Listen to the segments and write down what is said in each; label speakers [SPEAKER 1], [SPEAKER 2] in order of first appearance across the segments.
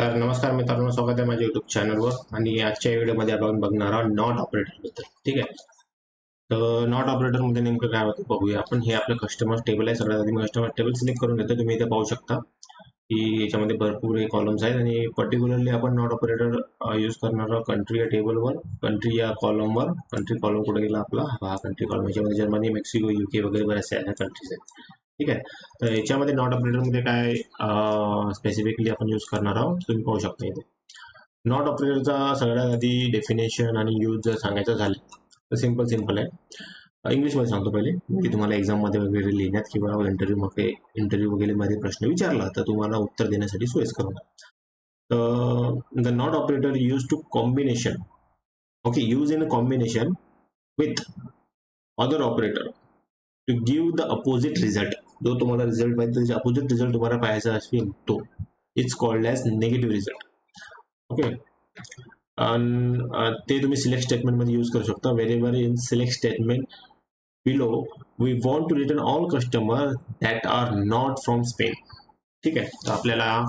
[SPEAKER 1] तर नमस्कार मित्रांनो स्वागत आहे माझ्या युट्यूब चॅनलवर आणि आजच्या व्हिडिओमध्ये आपण बघणार आहोत नॉट ऑपरेटरबद्दल ठीक आहे? तर नॉट ऑपरेटरमध्ये नेमकं काय होतं बघूया आपण. हे आपलं कस्टमर टेबल आहे. सगळ्यात आधी मी कस्टमर टेबल सिलेक्ट करून घेतो तुम्ही इथे पाहू शकता की याच्यामध्ये भरपूर हे कॉलम्स आहेत. आणि पर्टिक्युलरली आपण नॉट ऑपरेटर यूज करणार आहोत कंट्री या टेबलवर कंट्री या कॉलमवर कंट्री कॉलम कुठे गेला आपला? हा कंट्री कॉलम याच्यामध्ये जर्मनी मेक्सिको युके वगैरे बऱ्याचशा आहेत. कंट्रीज आहेत. ठीक आहे. तर याच्यामध्ये नॉट ऑपरेटरमध्ये काय स्पेसिफिकली आपण यूज करणार आहोत तुम्ही पाहू शकता इथे. नॉट ऑपरेटरचा सगळ्यात आधी डेफिनेशन आणि यूज जर सांगायचं झालं तर सिंपल सिंपल आहे. इंग्लिशमध्ये सांगतो पहिले की तुम्हाला एक्झाममध्ये वगैरे लिहिण्यात किंवा इंटरव्ह्यू मध्ये इंटरव्ह्यू वगैरे मध्ये प्रश्न विचारला तर तुम्हाला उत्तर देण्यासाठी सोयीस्कर होणार. तर the not operator use to combination okay use in a combination with other operator to give the opposite result जो तुम्हाला रिझल्ट पाहिजे त्याचे अपोजिट रिझल्ट तुम्हाला पाहायचा असेल तो. It's called as negative result okay ते तुम्ही सिलेक्ट स्टेटमेंटमध्ये यूज करू शकता. Wherever in select statement below we want to return all customer that are not from Spain ठीक आहे? तर आपल्याला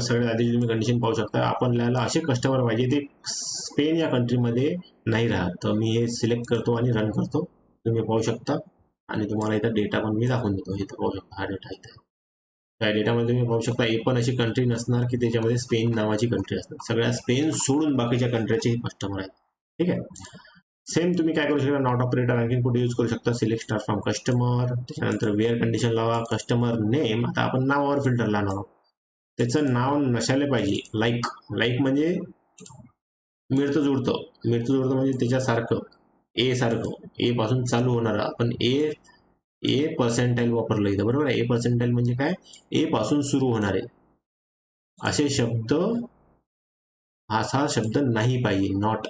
[SPEAKER 1] सगळ्यात आधी तुम्ही कंडिशन पाहू शकता. आपल्याला असे कस्टमर पाहिजे ते स्पेन या कंट्रीमध्ये नाही राहत. तर मी हे सिलेक्ट करतो आणि रन करतो. तुम्ही पाहू शकता. आणि तुम्हाला इथं डेटा पण मी दाखवून देतो. इथं पाहू शकता हा डेटा इथे. त्या डेटामध्ये तुम्ही पाहू शकता एक पण अशी कंट्री नसणार की त्याच्यामध्ये स्पेन नावाची कंट्री असणार. सगळ्या स्पेन सोडून बाकीच्या कंट्रीचे कस्टमर आहेत. ठीक आहे? सेम तुम्ही काय करू शकता नॉट ऑपरेटर आणखी कुठे यूज करू शकता? सिलेक्ट स्टार फ्रॉम कस्टमर त्याच्यानंतर वेअर कंडिशन लावा कस्टमर नेम आता आपण नावावर फिल्टर लावणार आहोत. त्याचं नाव नसायला पाहिजे. लाईक लाईक म्हणजे मिळतं जुळतं मिळतं जुळतं म्हणजे त्याच्यासारखं. ए सारखं. ए पासून चालू होणार. आपण ए ए पर्सेंटाईल वापरलं इथं. बरोबर आहे? ए पर्सेंटाईल म्हणजे काय? ए पासून सुरू होणारे असे शब्द असा शब्द नाही पाहिजे. नॉट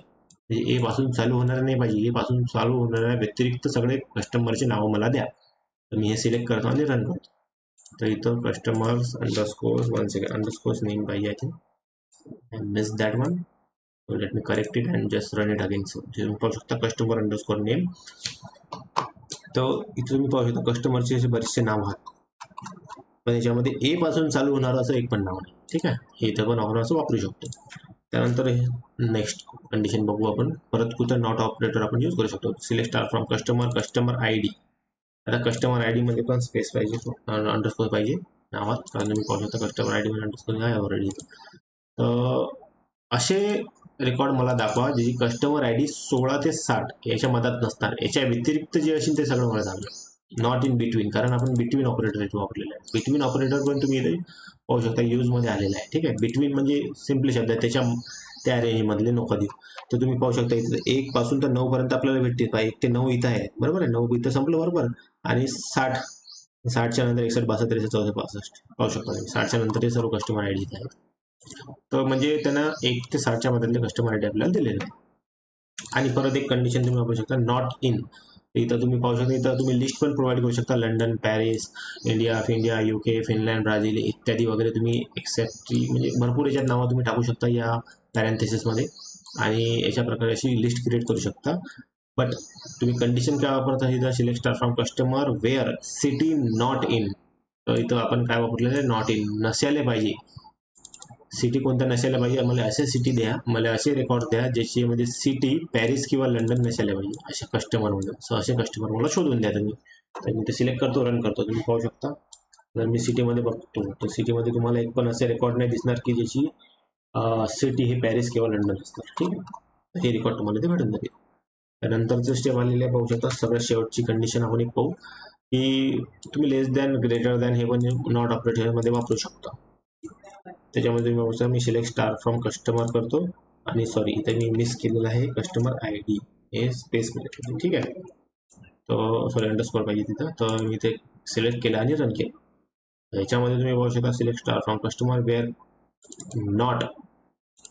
[SPEAKER 1] म्हणजे ए पासून चालू होणार नाही पाहिजे. ए पासून चालू होणाऱ्या व्यतिरिक्त सगळे कस्टमरचे नावं मला द्या. तर मी हे सिलेक्ट करतो आणि रन करतो. तर इथं customers underscores one second underscores name पाहिजे आहे. Miss that one So let me correct it and just run it again. So तुम्ही पाहू शकता कस्टमर अंडरस्कोर नेम तर इथं तुम्ही पाहू शकता कस्टमरचे असे बरेचसे नाव आहेत. पण याच्यामध्ये ए पासून चालू होणारं असं एक पण नाव नाही. ठीक आहे? हे इथं पण आपण असं वापरू शकतो. त्यानंतर नेक्स्ट कंडिशन बघू आपण. परत कुठं नॉट ऑपरेटर आपण यूज करू शकतो. Select R from customer customer I D आता कस्टमर आयमध्ये पण स्पेस पाहिजे. अंडरस्कोर uh, पाहिजे. नावात. कारण तुम्ही पाहू शकता कस्टमर आय डी मध्ये अंडरस्कोर आहे ऑलरेडी तर असे रेकॉर्ड मला दाखवा जी कस्टमर आय डी सोळा ते साठ याच्या मधात नसणार. याच्या व्यतिरिक्त जे असेल ते सगळं मला सांगा. नॉट इन बिटवीन कारण आपण बिटवीन ऑपरेटर इथे वापरलेलं आहे. बिटवीन ऑपरेटर पण तुम्ही इथे पाहू शकता यूजमध्ये आलेला आहे. ठीक आहे? बिटवीन म्हणजे सिम्पली शब्द आहे. त्याच्या त्या रेंजमधले नको देऊ तर तुम्ही पाहू शकता इथं एक पासून तर नऊ पर्यंत आपल्याला भेटते. एक ते नऊ इथं आहे. बरोबर आहे? नऊ इथं संपलं बरोबर. आणि साठ साठच्या नंतर एकसष्ट बासष्ट त्रेसष्ट चौसष्ट पासष्ट. पाहू शकता तुम्ही. साठच्या नंतर हे सर्व कस्टमर आय डी इथे आहेत. तर म्हणजे त्यांना एक ते साठच्या मधले कस्टमर आय डी आपल्याला दिलेले. आहे आणि परत एक कंडिशन तुम्ही वापरू शकता नॉट इन इथं तुम्ही पाहू शकता इथं तुम्ही लिस्ट पण प्रोव्हाइड करू शकता. London Paris India of India UK Finland Brazil इत्यादी वगैरे तुम्ही एक्सेप्ट म्हणजे भरपूर याच्यात नावं तुम्ही टाकू शकता या पॅरेंथेसिसमध्ये आणि याच्या प्रकारे अशी लिस्ट क्रिएट करू शकता. बट तुम्ही कंडिशन काय वापरता इथं? Select star from customer where city not in तर इथं आपण काय वापरलेलं आहे? नॉट इन नसायला पाहिजे. सिटी कोणत्या नसायला पाहिजे मला असे सिटी द्या मला असे रेकॉर्ड द्या ज्याची म्हणजे सिटी पॅरिस किंवा लंडन नसायला पाहिजे असे कस्टमरमध्ये सो असे कस्टमर मला शोधून द्या तुम्ही. तर मी ते सिलेक्ट करतो रन करतो. तुम्ही पाहू शकता. जर मी सिटीमध्ये बघतो. तर सिटीमध्ये तुम्हाला एक पण असे रेकॉर्ड नाही दिसणार की ज्याची सिटी हे पॅरिस किंवा लंडन असतात ठीक आहे? हे रेकॉर्ड तुम्हाला ते भेटून जातील. त्यानंतरचं स्टेप आलेले पाहू शकता. सगळ्यात शेवटची कंडिशन आपण एक पाहू. की तुम्ही लेस दॅन ग्रेटर दॅन हे पण नॉट ऑपरेटरमध्ये वापरू शकता. त्याच्यामध्ये मी बघतो मी सिलेक्ट स्टार फ्रॉम कस्टमर करतो. आणि सॉरी इथे मी मिस केलेलं आहे कस्टमर आय डी. हे स्पेस मध्ये ठीक आहे? तर सॉरी अंडरस्कोर पाहिजे तिथं. तर मी ते सिलेक्ट केलं आणि रन केलं. ह्याच्यामध्ये तुम्ही बघू शकता select star from customer where not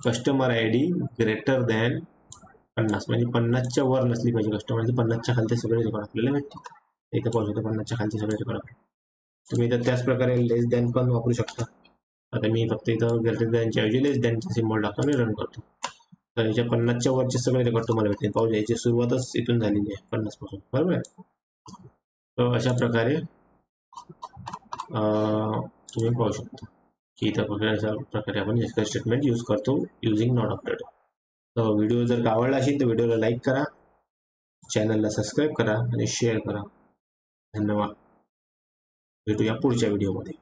[SPEAKER 1] customer I D greater than पन्नास. म्हणजे पन्नासच्या वर नसली पाहिजे कस्टमर म्हणजे पन्नासच्या खालचे सगळे रेकॉर्ड आपल्याला भेटतील. इथं पाहू शकता पन्नासच्या खालचे सगळे रेकॉर्ड तुम्ही तर त्याच प्रकारे लेस दॅन पण वापरू शकता. आता मी फक्त इथं ग्रेटर दॅनच्या ऐवजी लेस दॅनचा सिम्बॉल टाकतो आणि रन करतो. तर याच्या पन्नासच्या वरचे सगळे रेकॉर्ड तुम्हाला भेटतील पाहू याची सुरुवातच इथून झालेली आहे पन्नासपासून बरोबर आहे? तर अशा प्रकारे तुम्ही पाहू शकता की इथं वगैरे अशा प्रकारे आपण एसक्यूएल स्टेटमेंट यूज करतो युझिंग नॉट अपडेट तर व्हिडिओ जर का आवडला असेल तर व्हिडिओला लाईक करा चॅनलला सबस्क्राईब करा आणि शेअर करा. धन्यवाद. भेटूया पुढच्या व्हिडिओमध्ये